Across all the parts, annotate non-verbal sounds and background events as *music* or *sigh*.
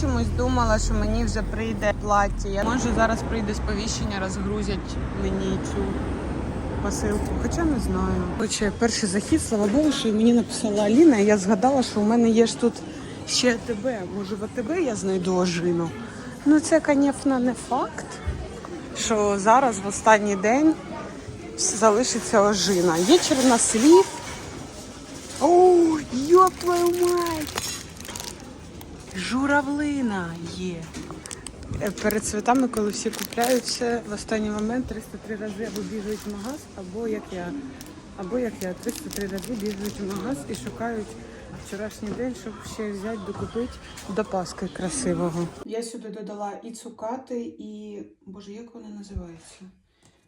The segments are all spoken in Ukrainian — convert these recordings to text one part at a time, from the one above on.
чомусь думала, що мені вже прийде плаття. Може зараз прийде сповіщення, розгрузять мені цю посилку. Хоча не знаю. Короче, перший захід, слава Богу, що мені написала Аліна. і Я згадала, що у мене є ж тут ще АТБ. Може в АТБ я знайду ожину. Ну це, звісно, не факт, що зараз в останній день залишиться ожина. Є чорнослів. О, йоп твою мать! Журавлина є. Е, Перед святами, коли всі купляються, в останній момент 303 рази або бігають в магаз, або як я, або як я 303 рази бігають в магаз і шукають вчорашній день, щоб ще взяти, докупити до Паски красивого. Я сюди додала і цукати, і боже, як вона називається?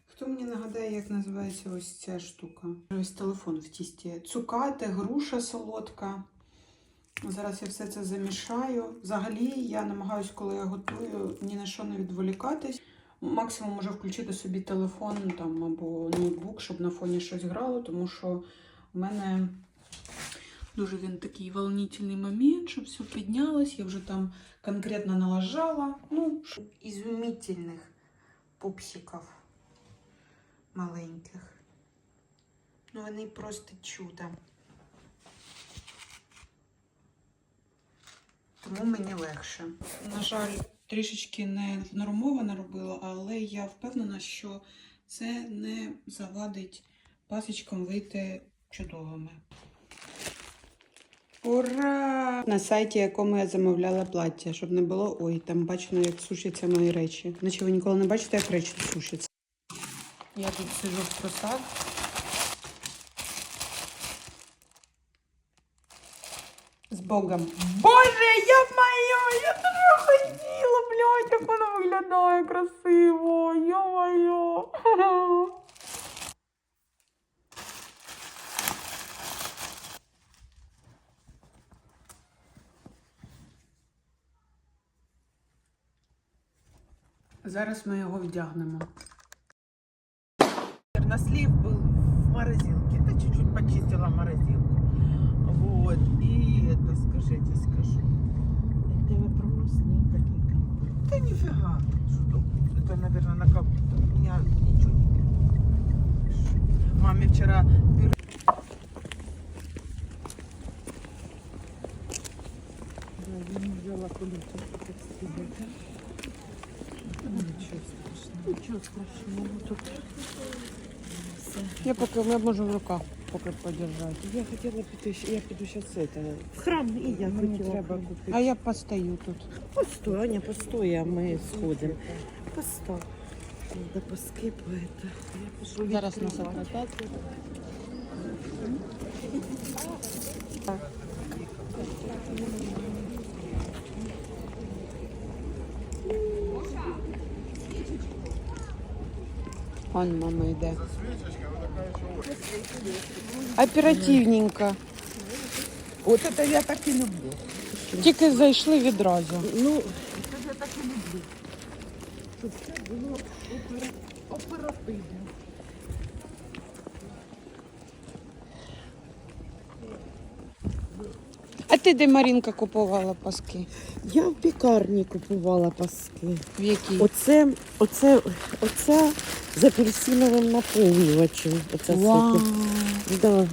Хто мені нагадає, як називається ось ця штука? Ось телефон в тісті. Цукати, груша солодка. Зараз я все це замішаю. Взагалі я намагаюся, коли я готую, ні на що не відволікатись. Максимум можу включити собі телефон там, або ноутбук, щоб на фоні щось грало, тому що в мене дуже він такий волнительний момент, щоб все піднялось. Я вже там конкретно налажала. Ну, щоб ізумітельних пупсиків маленьких. Ну, вони просто чудо. Тому мені легше. На жаль, трішечки не нормовано робила, але я впевнена, що це не завадить пасочкам вийти чудовими. Ура! На сайті, якому я замовляла плаття, щоб не було ой, там бачено, як сушаться мої речі. Наче ви ніколи не бачите, як речі сушаться. Я тут сижу в трусах. З Богом. Боже, я моя! Я дуже хотіла, блядь, як воно виглядає красиво. Йо-моє. Зараз ми його вдягнемо. Чернослив был в морозилке. Это чуть-чуть почистила морозилку. Вот. И это, скажите, скажу. Просто такие компот. Да нифига. Что? Это, наверное, на кого-то. У меня ничего не видно. Маме вчера пюре взяла куличок, так сказать. Ничего страшного. Ничего страшного. Тут Я поки я можу в руках поки подержати. Я хотела піти, ще- я піду зараз это, в храм і я Мені хотіла треба купити. А я постою тут. Постой, Аня, постой, а ми сходимо. Постой. Надо поскипу это. Я пишу Зараз нас відкривати. акредитація. Вон мама йде. Оперативненько. От це я так і люблю. Тільки зайшли відразу. Ну, це я так і люблю. Щоб все було оперативно. Ти де Марінка купувала паски? Я в пікарні купувала паски. В якій? Оце, оце, оце з апельсиновим наповнювачем. Оце Вау. Да.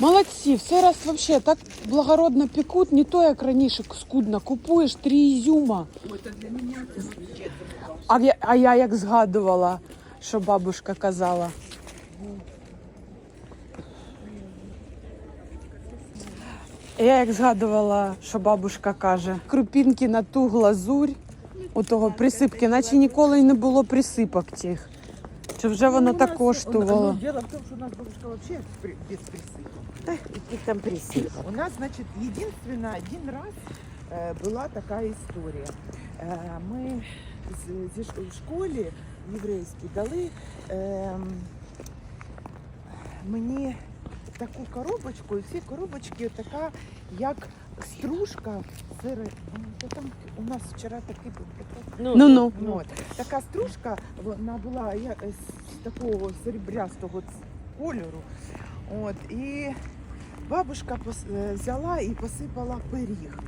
Молодці, все раз вообще так благородно пекуть, не то як раніше скудно. Купуєш три ізюма. А я, а я як згадувала, що бабушка казала. Я як згадувала, що бабушка каже, крупінки на ту глазурь, у того присипки, наче ніколи й не було присипок тих. Чи вже воно так коштувало? Ну, дело в том, что у нас бабушка вообще при- без присыпок. Каких там присыпок? У нас, значит, единственно один раз э, была такая история. Э, мы з- зі ш- в школі єврейській дали е, мені таку коробочку, і в цій коробочці така, як стружка сири. Ну, Там у нас вчора такий був. Ну-ну. От. Така стружка, вона була я- е, з такого серебрястого ц- кольору. От. І бабушка пос- е, взяла і посипала пиріг.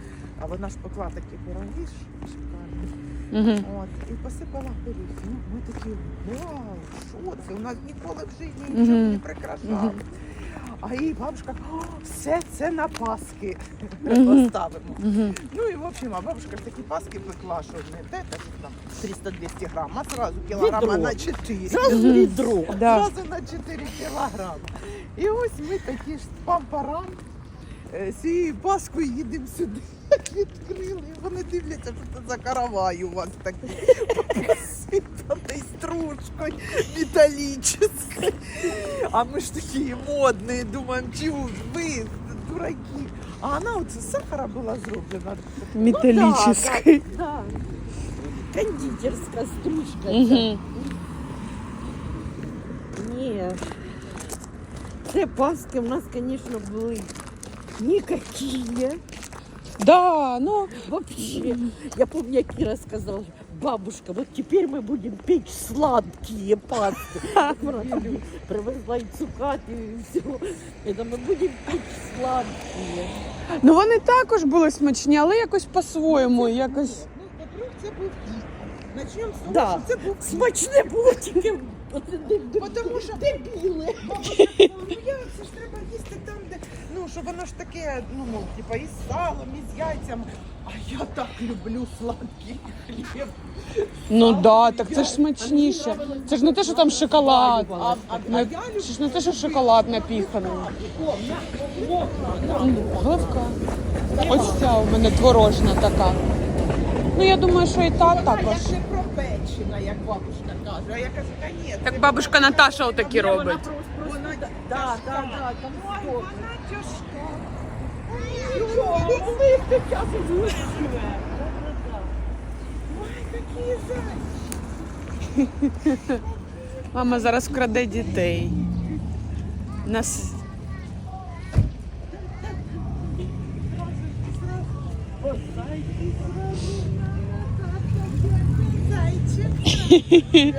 А вона ж пекла такі пироги шикарні. Угу. От, і посипала горіх. Ну, ми такі, вау, що це? У нас ніколи в житті Мгм. нічого не прикрашали. Мгм. А їй бабушка, все це на Паски поставимо. Ну і в общем, а бабушка такі Паски пекла, що не те, так, там 300-200 грам, а сразу кілограма на 4. Зразу відро. Зразу на 4 кілограми. І ось ми такі ж пампарам е, з цією паскою їдемо сюди. *laughs* Відкрили, і вони дивляться, що це за каравай у вас такий посипаний стружкою металічною. А ми ж такі модні, думаємо, чого ви дураки. А вона оце з сахара була зроблена. Металлической. Да. Кондитерська стружка. Угу. Ні. Це паски в нас, звісно, були никакие. Да, ну Вообще. Я помню, як Кира сказала, бабушка, вот теперь мы будем печь сладкие пасты. *laughs* Вона тобі Привезла і цукати, і все. Это мы будем печь сладкие. Ну вони також були смачні, але якось по-своєму, якось. Ну, по-друге, це був хліб. Начнемо з того, Да. що це був хліб. Смачне було тільки оце де- де- Потому що дебіли. Бабуся ну *laughs* я це ж треба їсти там, де ну щоб воно ж таке, ну мов, типа із салом, із яйцями. А я так люблю сладкий хліб. Ну да, так це ж смачніше. Це ж не те, що там шоколад. А, а, а Не- я Це ж не те, що шоколад напіханий. М, Гливка. Ось ця у мене творожна така. Ну я думаю, що і та також. не пропечена, як бабушка каже. А я кажу, та ні. Так бабушка Наташа отакі робить. Вона Да, да, да, там Ой, сколько. вона тяжка. Ой, які зайчики. Мама зараз вкраде дітей. Нас Ні,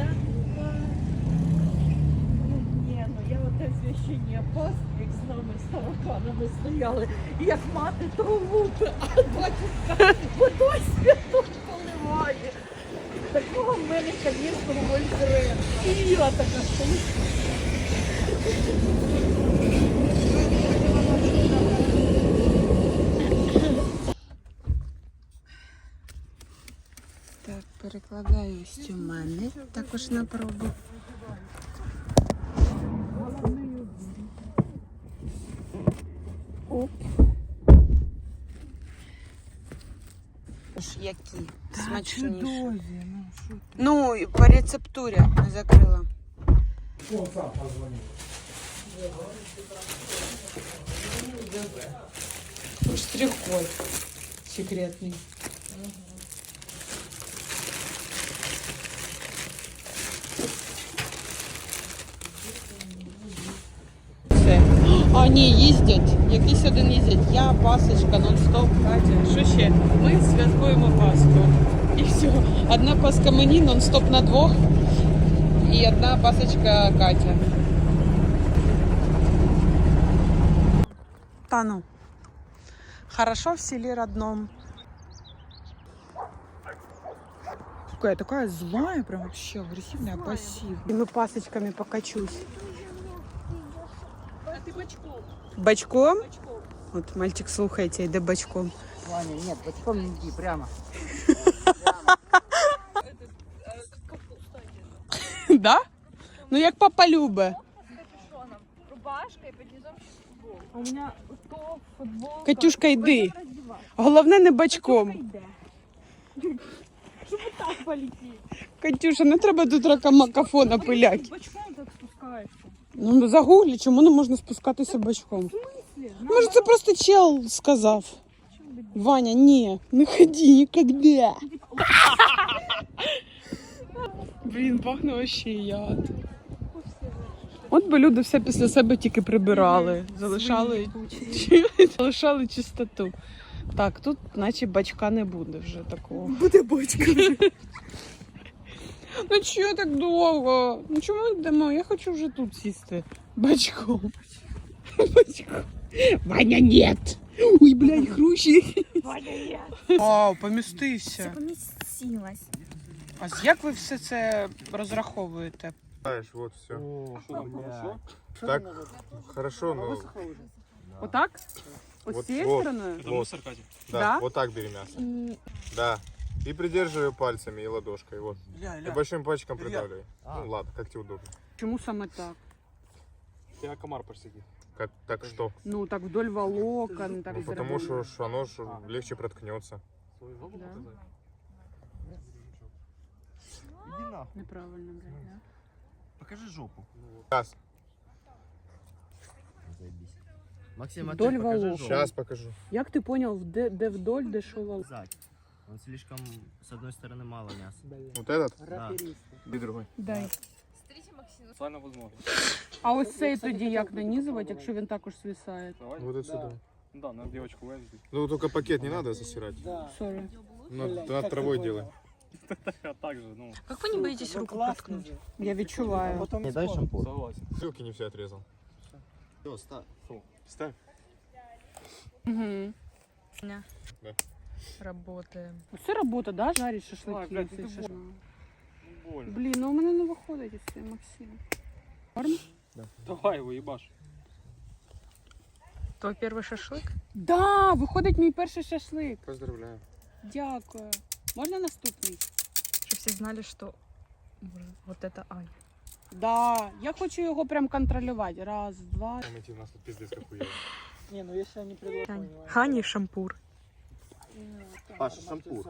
ну я оте священня паски, як з нами з тараканами стояли, як мати лупи, а батюшка водой святу поливає. Такого в мене, звісно, вользре. І Іра така стоїть. так перекладаю ось у мене також на пробу. Оп. Ж Які смачніші. ну що ти. Ну, і по рецептурі не закрила. Штрих-код секретний. Все. А, ні, їздять. Якийсь один їздять. Я, пасочка, нон-стоп, Катя. Що ще? Ми святкуємо Пасху. І все. Одна паска мені, нон-стоп на двох. І одна пасочка Катя. Та ну. Хорошо в селе родном. Какая такая злая, прям вообще агрессивная, пассивная. Ну, пасочками покачусь. Бачком, Бачком? бачком. От мальчик слухайте, йде бачком. Ваня, нет, бочком не иди, прямо. *laughs* да? Ну як папа любе. Рубашка низом футбол. У меня топ, футболка. Катюшка, йди. Головне не бачком. Щоб *laughs* так полетіть. Катюша, не треба тут ракамакафона пилять. Бачком так спускаєшся. Ну загуглі, чому не можна спускатися бачком. Смысле? Може, це просто чел сказав. Ваня, ні, не ходи ніколи. Блін, пахне вообще яд. От би люди все після себе тільки прибирали, залишали, *laughs* залишали чистоту. Так, тут наче бачка не буде вже такого. Буде бочка. *laughs* Ну чого так довго? Ну чому йдемо? Я хочу вже тут сісти. Бачком. Бачком. Ваня, нет. Ой, блядь, хрущі. Валерія. Вау, помістився. помістилась. А як ви все це розраховуєте? Знаешь, вот все. О, что там хорошо? Так хорошо, но Отак? Ось Вот, цією вот. стороною? вот, да, Да? вот так бери мясо. Да. И придерживай пальцами и ладошкой, вот. И большим пальчиком придавливай. Ну ладно, как тебе удобно. Чому саме так? Тебя комар посидит. Как, так что? Ну, так вдоль волокон, так Ну, потому что оно ж легче проткнется. Да. Неправильно, блядь, да? Покажи жопу. Сейчас, Максим, а Вдоль ты жопу. сейчас покажу. Як ти поняв, де, де вдоль, де що волокон? Сзади. Он слишком, с одной стороны, мало мяса. Вот этот Да. и другой. Дай. Социально возможно. А ось цей тоді як нанізувати, якщо він також свисає? Давай. Вот отсюда. Да, на девочку вылезли. Ну только пакет не надо засирать. Сорі. Над, над травой делай. *laughs* А также, ну, Как вы не боитесь руку проткнуть? Я відчуваю. Не дай шампур. согласен. Ссылки не все отрезал. Все, ставь. Ставь. Угу. Работаем. Це робота, да? Жарить Ай, шашлики. блядь, це ти шаш- Больно. Блін, ну у мене не виходить із цим, Максим. Норм? Давай его ебашь. Твой первый шашлык? Да, виходить мій перший шашлик. Поздравляю. Дякую. Можна наступний? Чтобы все знали, что Боже, вот это Аня. Да, я хочу його прям контролювати. Раз, два. Там идти у нас тут пиздец как хуево. Хани шампур. Паша, шампур.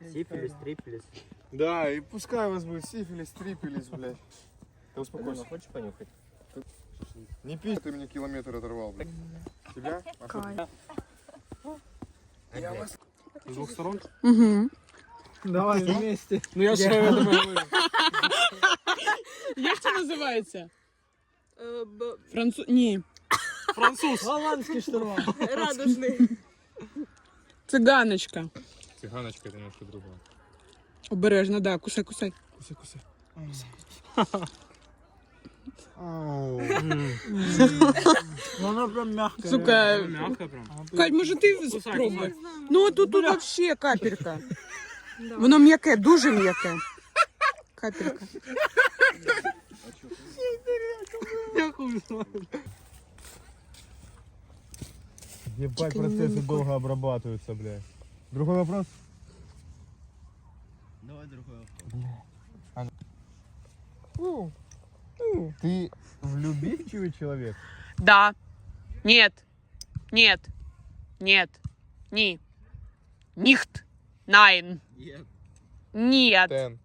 Сифилис, трипелис. Да, и пускай у вас будет сифилис, трипелис, блядь. Ты успокойся. Хочешь понюхать? Не пей, ты мне километр оторвал, блядь. Тебя? А что ты? Кайф. С двух сторон? Угу. Давай вместе. Ну я же это говорю. Як це називається? Француз. Ні. Француз. Голландский штурвал. Радужный. Циганочка. Цыганочка это немножко другое. Обережно, да, кусай, кусай. Куси, куси. Но она прям мягкая. Сука. Прям. Кать, може ти Кусай, спробуй? Ну, а тут, тут вообще капелька. Воно м'яке, дуже м'яке. Капелька. Я хуй знаю. Ебать, процессы долго обрабатываются, блядь. Другой вопрос? Давай другой вопрос. Ты влюбивчивый человек? Да. Нет. Нет. Нет. Ні. Ніхт. Найн. Нет. Нет. Ten.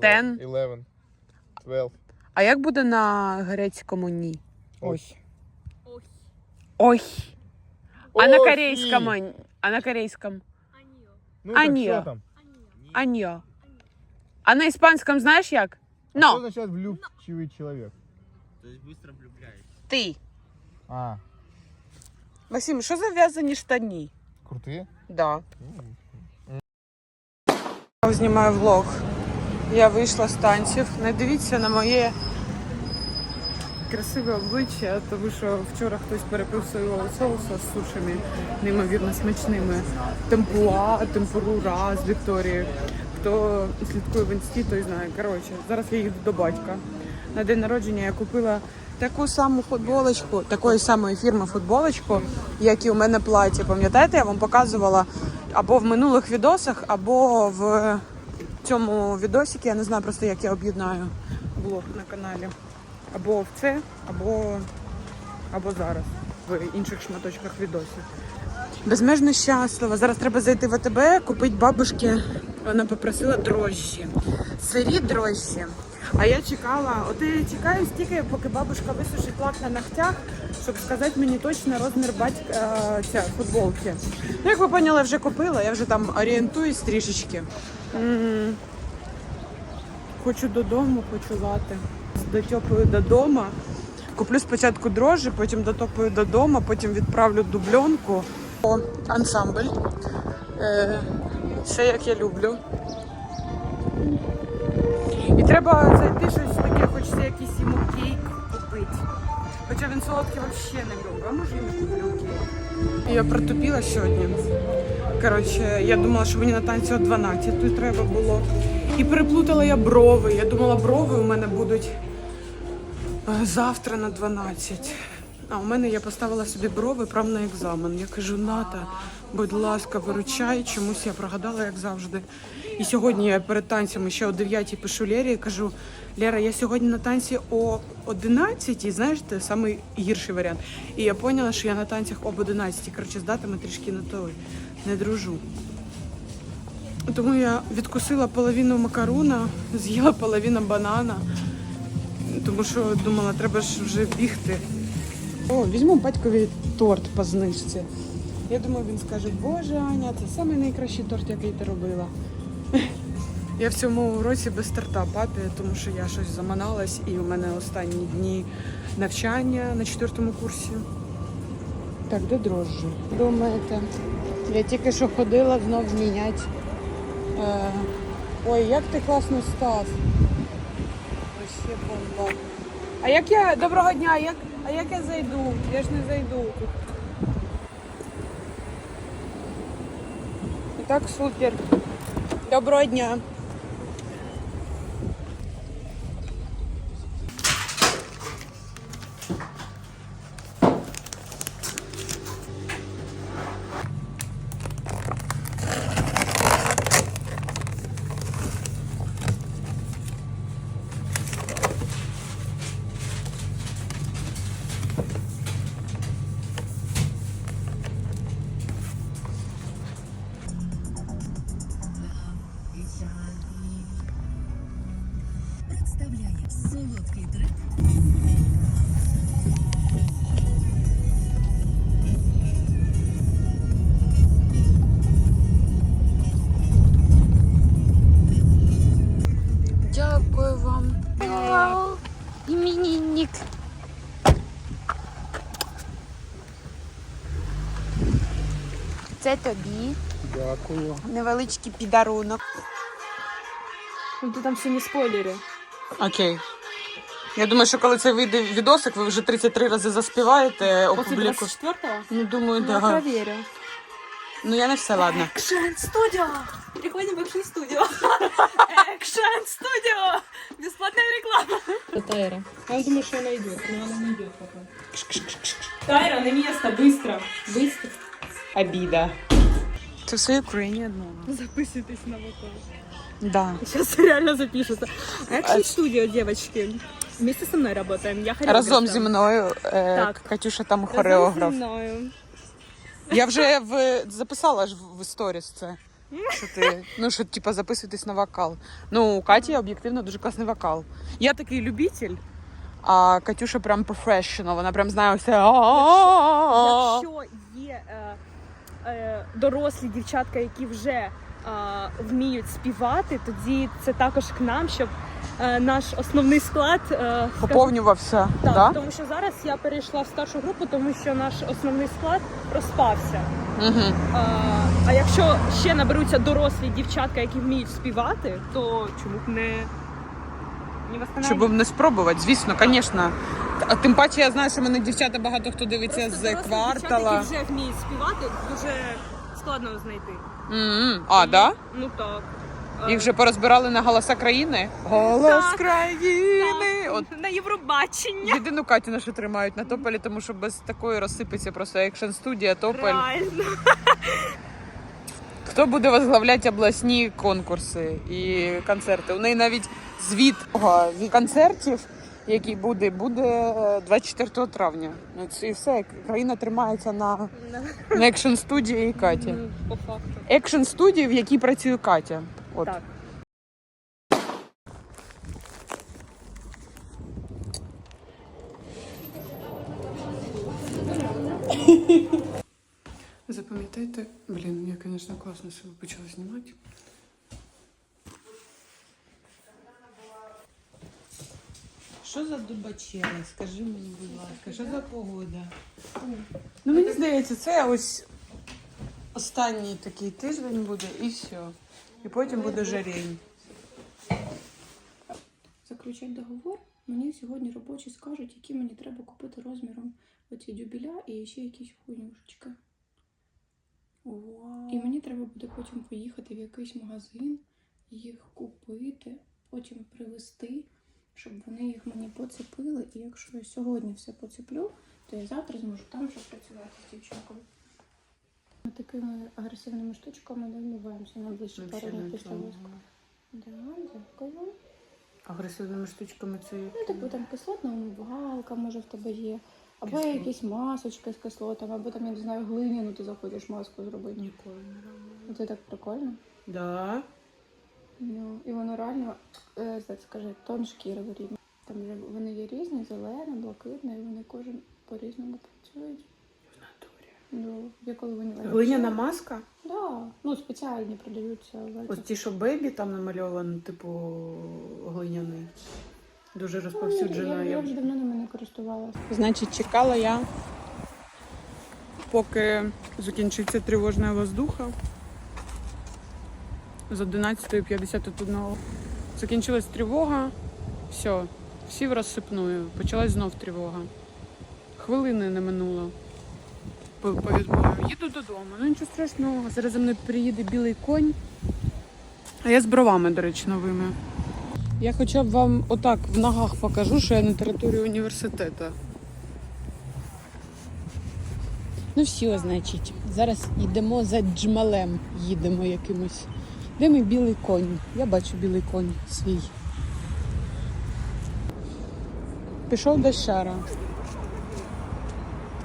Ten. Eleven. Twelve. А як буде на грецькому ні? Ось. Ой. А на Охі. корейському? ні? А на корейському? Ну, А так ні. что там? Аньо. А на іспанському знаєш як? Что Но. означает влюбчивый человек? То есть быстро влюбляешься. Ти. А, Максим, що за в'язані штані? крутые? Да. Я знімаю влог. Я вийшла з танців. Не дивіться на моє красиве обличчя, тому що вчора хтось перепив соєвого соусу з сушами неймовірно смачними. Темпуа, темпурура з Вікторії. Хто слідкує в інсті, той знає. Коротше, зараз я їду до батька. На день народження я купила таку саму футболочку, такої самої фірми футболочку, як і у мене платі. Пам'ятаєте, я вам показувала або в минулих відосах, або в цьому відосіки. Я не знаю просто, як я об'єднаю влог на каналі. Або в це, або, або зараз в інших шматочках відосів. Безмежно щаслива. Зараз треба зайти в АТБ, купити бабушки. Вона попросила дрожжі. Сирі дрожжі. А я чекала, от я чекаю стільки, поки бабушка висушить лак на ногтях, щоб сказати мені точно розмір батька е, ця, футболки. Ну, як ви поняли, вже купила, я вже там орієнтуюсь трішечки. М, Хочу додому, хочу лати. Дотьопаю додому. Куплю спочатку дрожжі, потім дотопаю додому, потім відправлю дубльонку. О, ансамбль. Е, все як я люблю. І треба зайти щось таке, хочеться якийсь йому кейк купити. Хоча він солодкий взагалі не люблю. А може і не кейк. Я протупила сьогодні. Коротше, я думала, що мені на танці о 12 треба було. І переплутала я брови. Я думала, брови у мене будуть е, завтра на 12. А у мене я поставила собі брови прямо на екзамен. Я кажу, Ната, будь ласка, виручай. Чомусь я прогадала, як завжди. І сьогодні я перед танцями ще о 9 пишу Лері і кажу: Лера, я сьогодні на танці о 11, знаєш, це самий гірший варіант. І я поняла, що я на танцях об 11. Коротше, з датами трішки не той, не дружу. Тому я відкусила половину макаруна, з'їла половину банана, тому що думала, треба ж вже бігти. О, візьму батькові торт по знижці. Я думаю, він скаже, боже Аня, це найкращий торт, який ти робила. Я в цьому році без торта папі, тому що я щось заманалась і у мене останні дні навчання на четвертому курсі. Так, де дрожжі? Думаєте? Я тільки що ходила знов міняти. Е, Ой, як ти класно став. Вообще бомба. А як я. Доброго дня, як... а як я зайду? Я ж не зайду. І так, супер. Доброго дня. Це тобі. Дякую. Невеличкий підарунок. Ну ти там ще не спойлери. Окей. Я думаю, що коли це вийде відосик, ви вже 33 рази заспіваєте, опубліку. 24-го? Ну, думаю, Я да. проверю. Ну я не все, ладно. Экшен студио! Приходим в Экшен студио. Экшен студио! Бесплатная реклама. Тайра. Я думаю, что она идет, но она не идет пока. Тайра, на место, быстро. Быстро. Обіда. Це все Україні одного. Записывайтесь на вокал. Да. Сейчас реально запишется. Экшен студио, девочки. Вместе со мной работаем. Я. Разом зі мною е, Так. Катюша там Разом хореограф. зі мною. Я вже в записала ж в, в сторіс це. Що ти, ну що, типа, записуйтесь на вокал. Ну, у Каті об'єктивно дуже класний вокал. Я такий любитель, а Катюша прям професіонал, вона прям знає все. Якщо є е, дорослі дівчатка, які вже е, вміють співати, тоді це також к нам, щоб е, наш основний склад е, Поповнювався. так, Да? тому що зараз я перейшла в старшу групу, тому що наш основний склад розпався. Угу. А, а якщо ще наберуться дорослі дівчатка, які вміють співати, то чому б не? Щоб не спробувати, звісно, звісно. А тим паче я знаю, що мене дівчата багато хто дивиться Просто з дорослі квартала. Дівчата, які вже вміють співати, дуже складно знайти. М-м. А, да? Ну так. Е, Їх вже порозбирали на голоса країни. Голос Так. країни. так, От на Євробачення. єдину Катю нашу тримають на тополі, тому що без такої розсипеться просто екшн студія, тополь. Реально. Хто буде возглавляти обласні конкурси і концерти? У неї навіть звіт від концертів, який буде, буде е, 24 травня. Ну, і все. Країна тримається на, на екшн студії і Каті. Ну, По факту. Екшн студії, в якій працює Катя. От. Так. *laughs* Запам'ятайте, блін, я, звісно, класно себе почала знімати. Що за дубачела? Скажи мені, будь ласка, що за погода? Ну, мені здається, це ось останній такий тиждень буде і все. І потім буде жарень. заключать договор, мені сьогодні робочі скажуть, які мені треба купити розміром оці дюбіля і ще якісь хуйнюшечки. І мені треба буде потім поїхати в якийсь магазин, їх купити, потім привезти, щоб вони їх мені поцепили. І якщо я сьогодні все поцеплю, то я завтра зможу там вже працювати з дівчинкою. Ми такими агресивними штучками не вмиваємося найближчі пару днів після. Да, дякую. Агресивними штучками це Ну, типу там кислотна умивалка, може в тебе є. Або якісь масочки з кислотами, або там, я не знаю, глиняну ти захочеш маску зробити. ніколи не робила. Це так прикольно. Да. Ну, і воно реально, е, так скажи, тон шкіри рівні. Там вже вони є різні, зелена, блакитна, і вони кожен по-різному працюють. Ну, є коли вони Глиняна маска? Да. Ну, спеціальні продаються. в Ось ті, що бебі там намальовано, типу глиняний. Дуже Ну, розповсюджено. Я, я вже давно ними не користувалася. Значить, чекала я, поки закінчиться тривожна воздуха. З 11.51 закінчилась тривога. Все, всі в розсипную. Почалась знов тривога. Хвилини не минуло. Повідомляю, їду додому. Ну нічого страшного. Зараз за мною приїде білий конь. А я з бровами, до речі, новими. Я хоча б вам отак в ногах покажу, що я на території університету. Ну все, значить, зараз йдемо за джмалем, їдемо якимось. Де мій білий конь? Я бачу білий конь свій. Пішов до шара.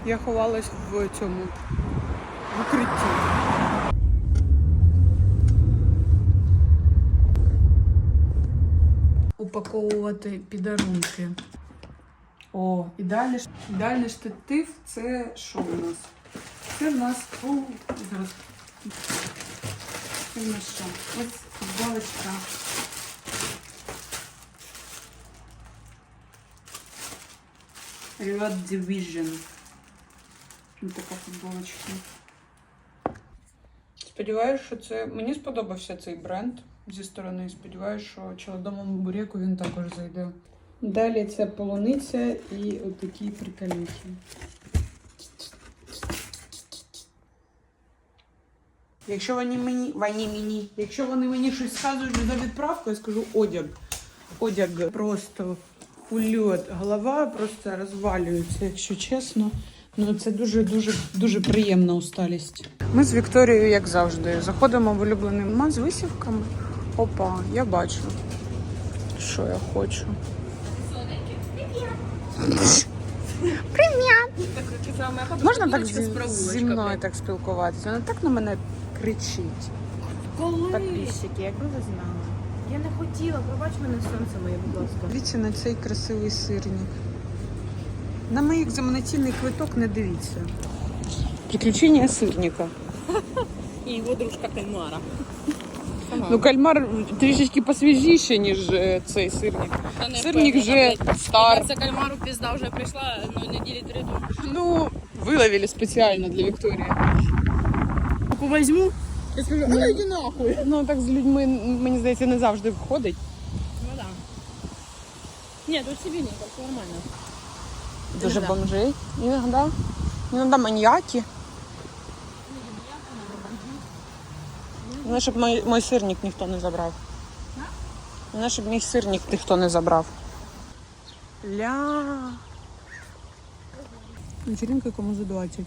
Я ховалась в цьому в укритті. Упаковувати підарунки. О, ідеальний, ш- ідеальний штатив це що у нас? Це в нас. О, зараз. Це в нас що? Ось футболочка. Riot Division. Ось така футболочка. Сподіваюся, що це. Мені сподобався цей бренд зі сторони. Сподіваюся, що челодомому буряку він також зайде. Далі це полуниця і отакі приколюхи. Якщо вони мені, вони мені, якщо вони мені щось скажуть за відправку, я скажу одяг. Одяг просто ульот, голова просто розвалюється, якщо чесно. Ну це дуже дуже дуже приємна усталість. Ми з Вікторією, як завжди, заходимо в улюблений ман з висівками. Опа, я бачу, що я хочу. Можна так зі, зі мною так спілкуватися? Вона так на мене кричить. Коли? Підписчики, якби ви знали. Я не хотіла, пробач мене сонце моє, будь ласка. Дивіться на цей красивий сирник. На мій екзаменаційний квиток не дивіться. Приключення сирника. *laughs* І його дружка Кальмара. Ну, кальмар трішечки посвіжіше, ніж е, цей сирник. Сирник вже стар. Це кальмару пізда вже прийшла, ну неділі три тому. Ну, виловили спеціально для Вікторії. Возьму. Я скажу, а йди нахуй. Ну так з людьми, мені здається, не завжди входить. Ну да. Ні, тут собі ні, так нормально. Дуже Іногда. бомжей. Іногда. Іногда маньяки. Головне, щоб мій, мій сирник ніхто не забрав. Головне, щоб мій сирник ніхто не забрав. Ля. Вечеринка кому за 20.